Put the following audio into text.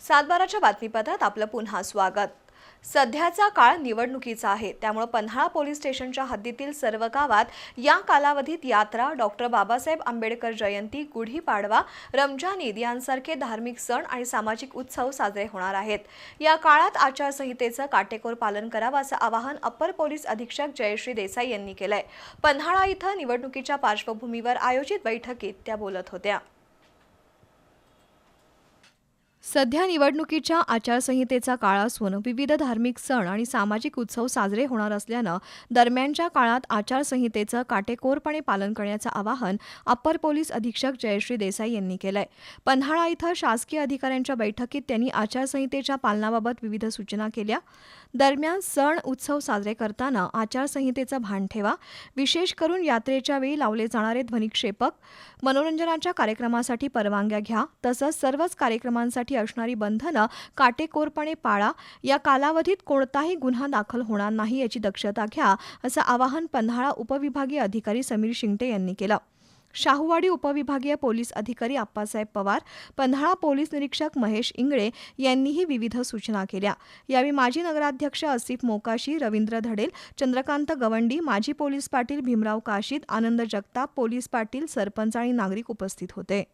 सातबाराच्या बातमीपत्रात आपलं पुन्हा स्वागत. सध्याचा काळ निवडणुकीचा आहे. त्यामुळे पन्हाळा पोलीस स्टेशनच्या हद्दीतील सर्व गावात या कालावधीत यात्रा डॉक्टर बाबासाहेब आंबेडकर जयंती गुढीपाडवा रमजान ईद यांसारखे धार्मिक सण आणि सामाजिक उत्सव साजरे होणार आहेत. या काळात आचारसंहितेचं काटेकोर पालन करावं असं आवाहन अप्पर पोलीस अधीक्षक जयश्री देसाई यांनी केलंय. पन्हाळा इथं निवडणुकीच्या पार्श्वभूमीवर आयोजित बैठकीत त्या बोलत होत्या. सध्या निवडणुकीच्या आचारसंहितेचा काळ असून विविध धार्मिक सण आणि सामाजिक उत्सव साजरे होणार असल्यानं दरम्यानच्या काळात आचारसंहितेचं काटेकोरपणे पालन करण्याचं आवाहन अप्पर पोलीस अधीक्षक जयश्री देसाई यांनी केलंय. पन्हाळा इथं शासकीय अधिकाऱ्यांच्या बैठकीत त्यांनी आचारसंहितेच्या पालनाबाबत विविध सूचना केल्या. दरम्यान सण उत्सव साजरे करताना आचारसंहितेचं भान ठेवा. विशेष करून यात्रेच्या वेळी लावले जाणारे ध्वनिक्षेपक. मनोरंजनाच्या कार्यक्रमासाठी परवानग्या घ्या. तसंच सर्वच कार्यक्रमांसाठी असणारी बंधनं काटेकोरपणे पाळा. या कालावधीत कोणताही गुन्हा दाखल होणार नाही याची दक्षता घ्या असं आवाहन पन्हाळा उपविभागीय अधिकारी समीर शिंगटे यांनी केलं. शाहूवाडी उपविभागीय पोलीस अधिकारी आप्पासाहेब पवार पन्हाळा पोलीस निरीक्षक महेश इंगळे यांनीही विविध सूचना केल्या. यावेळी माजी नगराध्यक्ष आसिफ मोकाशी रवींद्र धडेल चंद्रकांत गवंडी माजी पोलीस पाटील भीमराव काशीद आनंद जगताप पोलीस पाटील सरपंच आणि नागरिक उपस्थित होते.